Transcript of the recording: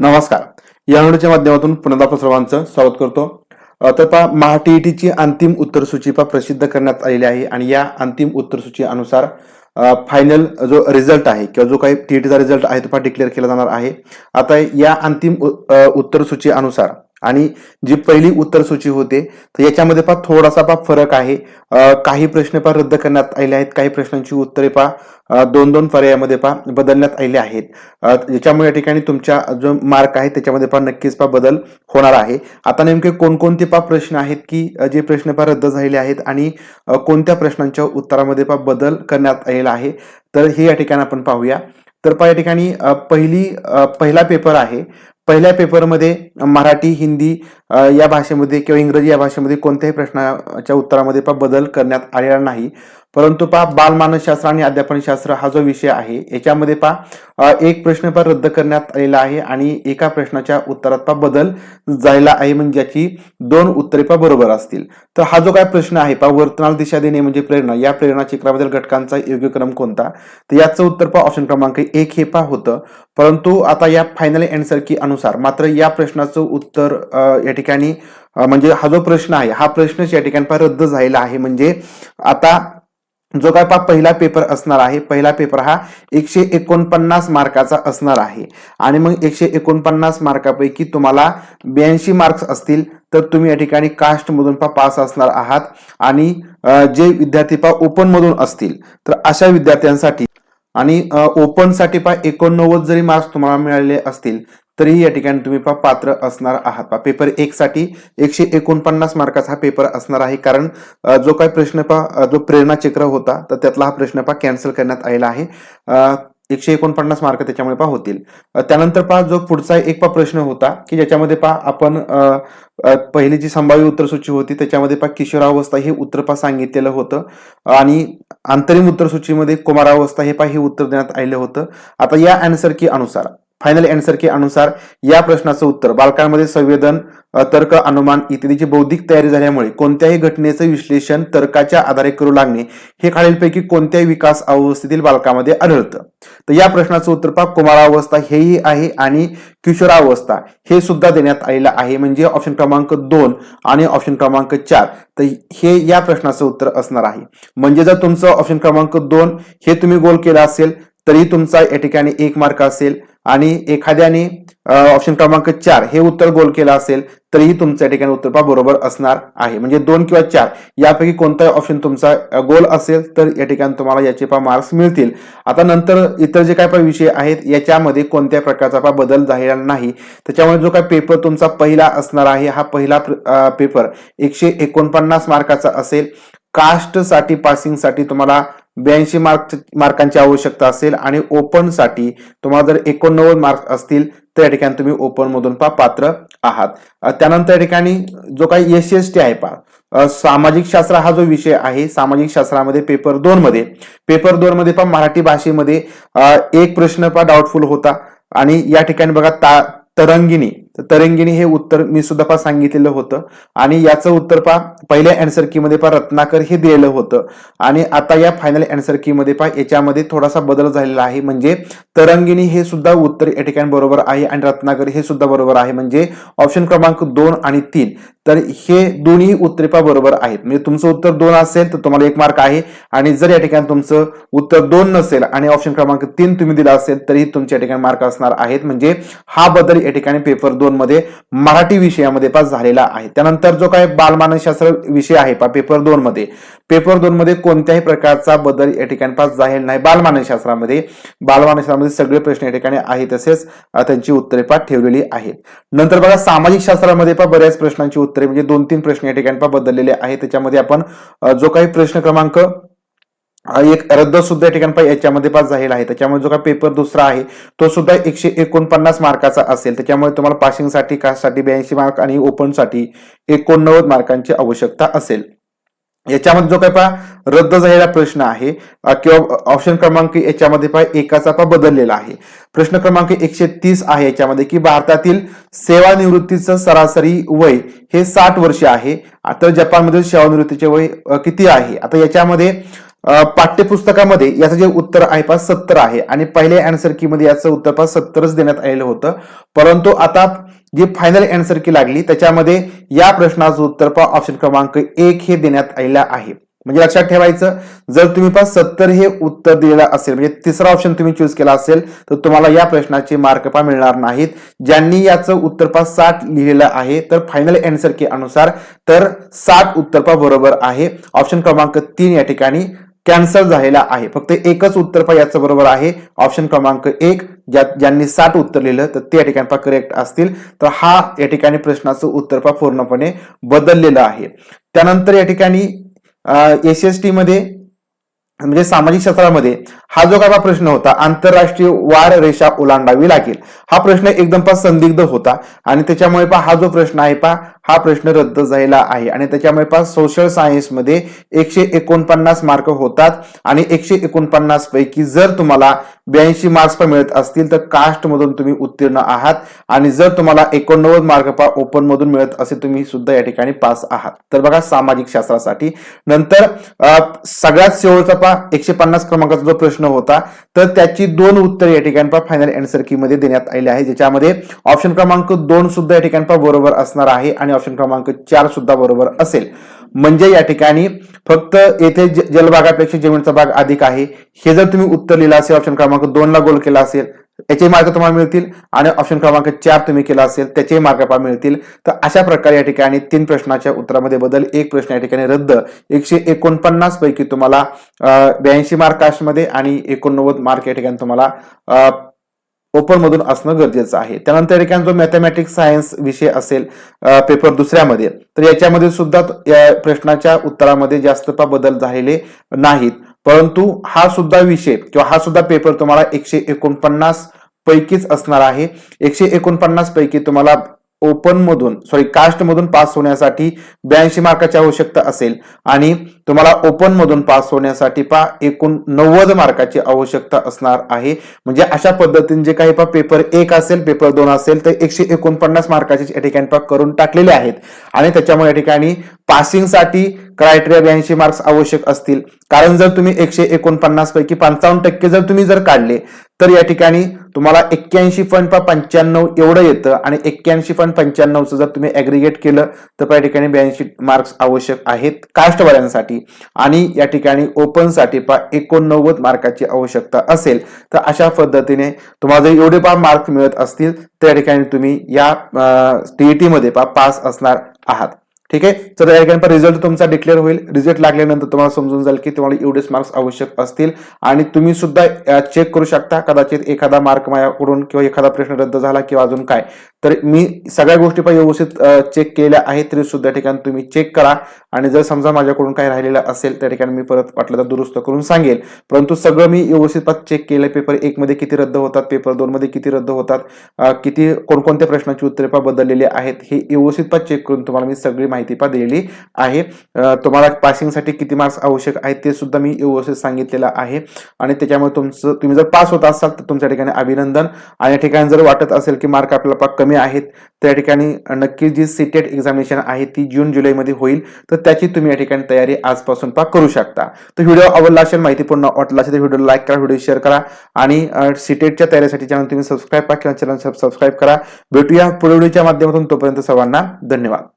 नमस्कार. या व्हिडिओच्या माध्यमातून पुन्हा आपण सर्वांचं स्वागत करतो. तर पहा महाटीईटीची अंतिम उत्तरसूची पहा प्रसिद्ध करण्यात आलेली आहे आणि या अंतिम उत्तरसूची अनुसार फायनल जो रिझल्ट आहे किंवा जो काही टीईटीचा रिझल्ट आहे तो पहा डिक्लेअर केला जाणार आहे. आता या अंतिम उत्तरसूची अनुसार आणि जी पहिली उत्तरसूची होते तर याच्यामध्ये पहा थोडासा पहा फरक आहे. काही प्रश्न पहा रद्द करण्यात आले आहेत काही प्रश्नांची उत्तरे पहा. दोन दोन पर्यायामध्ये पहा बदलण्यात आले आहेत. याच्यामुळे या ठिकाणी तुमच्या जो मार्क आहे त्याच्यामध्ये पहा नक्कीच पहा बदल होणार आहे. आता नेमके कोणकोणते पहा प्रश्न आहेत की जे प्रश्न पहा रद्द झालेले आहेत आणि कोणत्या प्रश्नांच्या उत्तरामध्ये पहा बदल करण्यात आलेला आहे तर हे या ठिकाणी आपण पाहूया. तर पहा या ठिकाणी पहिली पहिला पेपर आहे पहिल्या पेपरमध्ये मराठी हिंदी या भाषेमध्ये किंवा इंग्रजी या भाषेमध्ये कोणत्याही प्रश्नाच्या उत्तरामध्ये पण बदल करण्यात आलेला नाही. परंतु पहा बालमानसशास्त्र आणि अध्यापनशास्त्र हा जो विषय आहे याच्यामध्ये पहा एक प्रश्न पहा रद्द करण्यात आलेला आहे आणि एका प्रश्नाच्या उत्तरात पहा बदल जायला आहे म्हणजे ज्याची दोन उत्तरे पहा बरोबर असतील. तर हा जो काय प्रश्न आहे पहा वर्तनाला दिशा देणे म्हणजे प्रेरणा या प्रेरणा चित्रामधील घटकांचा योग्य क्रम कोणता? तर याचं उत्तर पहा ऑप्शन क्रमांक एक हे पहा होतं. परंतु आता या फायनल अँसर की अनुसार मात्र या प्रश्नाचं उत्तर या ठिकाणी म्हणजे हा जो प्रश्न आहे हा प्रश्नच या ठिकाणी पहा रद्द झालेला आहे म्हणजे आता जो काय पा पहिला पेपर असणार आहे. पहिला पेपर हा एकशे एकोणपन्नास मार्काचा असणार आहे. आणि मग एकशे एकोणपन्नास मार्कापैकी तुम्हाला ब्याऐंशी मार्क्स असतील तर तुम्ही या ठिकाणी कास्टमधून पा पहा पास असणार आहात. आणि जे विद्यार्थी पा ओपन मधून असतील तर अशा विद्यार्थ्यांसाठी आणि ओपनसाठी पा पहा एकोणनव्वद जरी मार्क्स तुम्हाला मिळालेले असतील तरीही या ठिकाणी तुम्ही पहा पात्र असणार आहात. पहा पेपर एक साठी एकशे एकोणपन्नास मार्काचा हा पेपर असणार आहे. कारण जो काही प्रश्न पहा जो प्रेरणा चक्र होता तर त्यातला हा प्रश्न पा कॅन्सल करण्यात आलेला आहे. एकशे एकोणपन्नास मार्क त्याच्यामुळे पहा होतील. त्यानंतर पहा जो पुढचा एक पा प्रश्न होता की ज्याच्यामध्ये पहा आपण पहिली जी संभाव्य उत्तरसूची होती त्याच्यामध्ये पहा किशोरावस्था हे उत्तर पहा सांगितलेलं होतं. आणि अंतरिम उत्तरसूचीमध्ये कुमारावस्था हे पहा हे उत्तर देण्यात आलेलं होतं. आता या अँसर की अनुसार फायनल अँसर के अनुसार या प्रश्नाचं उत्तर. बालकांमध्ये संवेदन तर्क अनुमान इत्यादीची बौद्धिक तयारी झाल्यामुळे कोणत्याही घटनेचं विश्लेषण तर्काच्या आधारे करू लागणे हे खालीलपैकी कोणत्याही विकास अवस्थेतील बालकामध्ये आढळतं. तर या प्रश्नाचं उत्तर पहा. कुमारावस्था हेही आहे आणि किशोरावस्था हे सुद्धा देण्यात आलेलं आहे. म्हणजे ऑप्शन क्रमांक दोन आणि ऑप्शन क्रमांक चार. तर हे या प्रश्नाचं उत्तर असणार आहे. म्हणजे जर तुमचं ऑप्शन क्रमांक दोन हे तुम्ही गोल केला असेल तरी तुमचा या ठिकाणी एक मार्क असेल. आणि एखाद्याने ऑप्शन क्रमांक चार हे उत्तर गोल केलं असेल तरीही तुमच्या ठिकाणी उत्तर पहा बरोबर असणार आहे. म्हणजे दोन किंवा चार यापैकी कोणताही ऑप्शन तुमचा गोल असेल तर या ठिकाणी तुम्हाला याचे पहा मार्क्स मिळतील. आता नंतर इतर जे काय पहा विषय आहेत याच्यामध्ये कोणत्या प्रकारचा पहा बदल झालेला नाही. त्याच्यामुळे जो काय पेपर तुमचा पहिला असणार आहे हा पहिला प्र- पेपर एकशे एकोणपन्नास मार्काचा असेल. कास्टसाठी पासिंगसाठी तुम्हाला ब्याऐंशी मार्क मार्कांची आवश्यकता असेल आणि ओपनसाठी तुम्हाला जर एकोणनव्वद मार्क असतील तर या ठिकाणी तुम्ही ओपनमधून पा पात्र आहात. त्यानंतर या ठिकाणी जो काही एस एस टी आहे पहा. सामाजिक शास्त्र हा जो विषय आहे सामाजिक शास्त्रामध्ये पेपर दोन मध्ये. पेपर दोन मध्ये पा मराठी भाषेमध्ये एक प्रश्न पा डाऊटफुल होता. आणि या ठिकाणी बघा ता तरंगिणी. तर तरंगिणी हे उत्तर मी सुद्धा पहा सांगितलेलं होतं. आणि याचं उत्तर पहा पहिल्या अँसर की मध्ये पहा रत्नाकर हे दिलेलं होतं. आणि आता या फायनल अँसर की मध्ये पहा याच्यामध्ये थोडासा बदल झालेला आहे. म्हणजे तरंगिणी हे सुद्धा उत्तर या ठिकाणी बरोबर आहे आणि रत्नाकर हे सुद्धा बरोबर आहे. म्हणजे ऑप्शन क्रमांक दोन आणि तीन. तर हे दोन्ही उत्तरे पहा बरोबर आहेत. म्हणजे तुमचं उत्तर दोन असेल तर तुम्हाला एक मार्क आहे. आणि जर या ठिकाणी तुमचं उत्तर दोन नसेल आणि ऑप्शन क्रमांक तीन तुम्ही दिला असेल तरी तुमच्या या ठिकाणी मार्क असणार आहेत. म्हणजे हा बदल या ठिकाणी पेपर दोन मध्ये मराठी विषयामध्ये पास झालेला आहे. त्यानंतर जो काय बालमानसशास्त्र विषय आहे पा पेपर दोन मध्ये. पेपर दोन मध्ये कोणत्याही प्रकारचा बदल या ठिकाणी पास झालेला नाही. बालमानसशास्त्रामध्ये बालमानसशास्त्रामध्ये सगळे प्रश्न या ठिकाणी आहे तसेच त्यांची उत्तरे पाठ ठेवलेली आहेत. नंतर बघा सामाजिक शास्त्रामध्ये पा बऱ्याच प्रश्नांची उत्तरे म्हणजे दोन तीन प्रश्न या ठिकाणी पा बदललेले आहेत. त्याच्यामध्ये आपण जो काही प्रश्न क्रमांक एक रद्द सुद्धा या ठिकाणी याच्यामध्ये पास झालेला आहे. त्याच्यामुळे जो काय पेपर दुसरा आहे तो सुद्धा एकशे एकोणपन्नास मार्काचा असेल. त्याच्यामुळे तुम्हाला पासिंगसाठी कास्टसाठी ब्याऐंशी मार्क आणि ओपनसाठी एकोणनव्वद मार्कांची आवश्यकता असेल. याच्यामध्ये जो काय पहा रद्द झालेला प्रश्न आहे किंवा ऑप्शन क्रमांक याच्यामध्ये पहा एकाचा पहा बदललेला आहे. प्रश्न क्रमांक एकशे तीस आहे याच्यामध्ये की भारतातील सेवानिवृत्तीचं सरासरी वय हे साठ वर्ष आहे. तर जपानमधील सेवानिवृत्तीचे वय किती आहे? आता याच्यामध्ये पाठ्यपुस्तकामध्ये याचं जे उत्तर आहे पास सत्तर आहे. आणि पहिल्या अँसर की मध्ये याचं उत्तर पास सत्तरच देण्यात आलेलं होतं. परंतु आता जी फायनल अँसर की लागली त्याच्यामध्ये या प्रश्नाचं उत्तर पा ऑप्शन क्रमांक एक हे देण्यात आलेलं आहे. म्हणजे लक्षात ठेवायचं जर तुम्ही पास सत्तर हे उत्तर दिलेलं असेल म्हणजे तिसरा ऑप्शन तुम्ही चूज केला असेल तर तुम्हाला या प्रश्नाचे मार्क पा मिळणार नाहीत. ज्यांनी याचं उत्तर पास साठ लिहिलेलं आहे तर फायनल अँसर की अनुसार तर साठ उत्तर पा बरोबर आहे. ऑप्शन क्रमांक तीन या ठिकाणी कॅन्सल झालेला आहे. फक्त एकच उत्तर पा याचं बरोबर आहे. ऑप्शन क्रमांक एक ज्या ज्यांनी साठ उत्तर लिहिलं तर ते या ठिकाणी करेक्ट असतील. तर हा या ठिकाणी प्रश्नाचं उत्तर पूर्णपणे बदललेलं आहे. त्यानंतर या ठिकाणी एस एस टी मध्ये म्हणजे सामाजिक क्षेत्रामध्ये हा जो काय प्रश्न होता आंतरराष्ट्रीय वाढ रेषा ओलांडावी लागेल. हा प्रश्न एकदम पा संदिग्ध होता. आणि त्याच्यामुळे पा हा जो प्रश्न आहे पा हा प्रश्न रद्द झालेला आहे. आणि त्याच्यामुळे पा सोशल सायन्समध्ये एकशे एकोणपन्नास मार्क होतात. आणि एकशे एकोणपन्नास पैकी जर तुम्हाला ब्याऐंशी मार्क्स पण मिळत असतील तर कास्टमधून तुम्ही उत्तीर्ण आहात. आणि जर तुम्हाला एकोणनव्वद मार्क पा ओपन मधून मिळत असेल तुम्ही सुद्धा या ठिकाणी पास आहात. तर बघा सामाजिक शास्त्रासाठी. नंतर सगळ्यात शेवटचा पा एकशे पन्नास क्रमांकाचा जो प्रश्न होता तर त्याची दोन उत्तर या ठिकाणी पा फायनल अँसर की मध्ये देण्यात आले आहे. ज्याच्यामध्ये ऑप्शन क्रमांक दोन सुद्धा या ठिकाणी पा बरोबर असणार आहे. आणि ऑप्शन क्रमांक चार सुद्धा बरोबर असेल. म्हणजे या ठिकाणी फक्त येथे जलभागापेक्षा जमिनीचा भाग अधिक आहे. हे जर तुम्ही उत्तर लिहिलं असेल ऑप्शन क्रमांक दोन ला गोल केला असेल याचे मार्क तुम्हाला मिळतील. आणि ऑप्शन क्रमांक चार तुम्ही केला असेल त्याचे मार्क आपल्याला मिळतील. तर अशा प्रकारे या ठिकाणी तीन प्रश्नाच्या उत्तरामध्ये बदल एक प्रश्न या ठिकाणी रद्द. एकशे एकोणपन्नास पैकी तुम्हाला ब्याऐंशी मार्क कास्टमध्ये आणि एकोणनव्वद मार्क या ठिकाणी तुम्हाला ओपन मधून असणं गरजेचं आहे. त्यानंतर एखादा जो मॅथमॅटिक्स सायन्स विषय असेल पेपर दुसऱ्यामध्ये तर याच्यामध्ये सुद्धा या प्रश्नाच्या उत्तरामध्ये जास्त पा बदल झालेले नाहीत. परंतु हा सुद्धा विषय किंवा हा सुद्धा पेपर तुम्हाला एकशे एकोणपन्नास पैकीच असणार आहे. एकशे एकोणपन्नास पैकी तुम्हाला ओपन मधून सॉरी कास्ट मधून पास होण्यासाठी ब्याऐंशी मार्काची आवश्यकता असेल. आणि तुम्हाला ओपन मधून पास होण्यासाठी पा एकूण नव्वद मार्काची आवश्यकता असणार आहे. म्हणजे अशा पद्धतीने जे काही पा पेपर एक असेल पेपर दोन असेल तर एकशे एकोणपन्नास मार्काचे या ठिकाणी पा करून टाकलेले आहेत. आणि त्याच्यामुळे या ठिकाणी पासिंगसाठी क्रायटेरिया ब्याऐंशी मार्क्स आवश्यक असतील. कारण जर तुम्ही एकशे एकोणपन्नास पैकी पंचावन्न टक्के जर तुम्ही जर काढले तर या ठिकाणी तुम्हाला एक्क्याऐंशी पॉईंट पंच्याण्णव एवढं येतं. आणि एक्क्याऐंशी पॉईंट पंच्याण्णवचं जर तुम्ही ॲग्रिगेट केलं तर या ठिकाणी ब्याऐंशी मार्क्स आवश्यक आहेत. कास्टवाल्यांसाठी आणि या ठिकाणी ओपनसाठी पा एकोणनव्वद मार्काची आवश्यकता असेल तर अशा पद्धतीने तुम्हाला जर एवढे पा मार्क मिळत असतील त्या ठिकाणी तुम्ही या टीईटीमध्ये पा पास असणार आहात. ठीक आहे? तर या ठिकाणी रिझल्ट तुमचा डिक्लेअर होईल. रिझल्ट लागल्यानंतर तुम्हाला समजून जाईल की तुम्हाला एवढेच मार्क्स आवश्यक असतील. आणि तुम्ही सुद्धा चेक करू शकता कदाचित एखादा मार्क माझ्याकडून किंवा एखादा प्रश्न रद्द झाला किंवा अजून काय. तर मी सगळ्या गोष्टी पण व्यवस्थित चेक केल्या आहेत तरी सुद्धा ठिकाणी तुम्ही चेक करा. आणि जर समजा माझ्याकडून काही राहिलेलं असेल त्या ठिकाणी मी परत वाटलं तर दुरुस्त करून सांगेल. परंतु सगळं मी व्यवस्थित चेक केलं. पेपर एक मध्ये किती रद्द होतात? पेपर दोन मध्ये किती रद्द होतात? किती कोणकोणत्या प्रश्नाची उत्तरे पा बदललेली आहेत? हे व्यवस्थित चेक करून तुम्हाला मी सगळी माहिती पा दिलेली आहे. तुम्हाला पासिंगसाठी किती मार्क्स आवश्यक आहेत ते सुद्धा मी व्यवस्थित सांगितलेलं आहे. आणि त्याच्यामुळे तुमचं तुम्ही जर पास होत असाल तर तुमच्या ठिकाणी अभिनंदन. आणि या ठिकाणी जर वाटत असेल की मार्क आपल्याला कमी कमी आहेत. त्या ठिकाणी नक्की जी सीटेट एक्झामिनेशन आहे ती जून जुलैमध्ये होईल. तर त्याची तुम्ही या ठिकाणी तयारी आजपासून पा करू शकता. तर व्हिडिओ आवडला असेल माहितीपूर्ण वाटला असेल तर व्हिडिओ लाईक करा व्हिडिओ शेअर करा आणि सीटेटच्या तयारीसाठी चॅनल तुम्ही सबस्क्राईब करा किंवा चॅनल सबस्क्राईब करा. भेटूया पुढे व्हिडिओच्या माध्यमातून. तोपर्यंत सर्वांना धन्यवाद.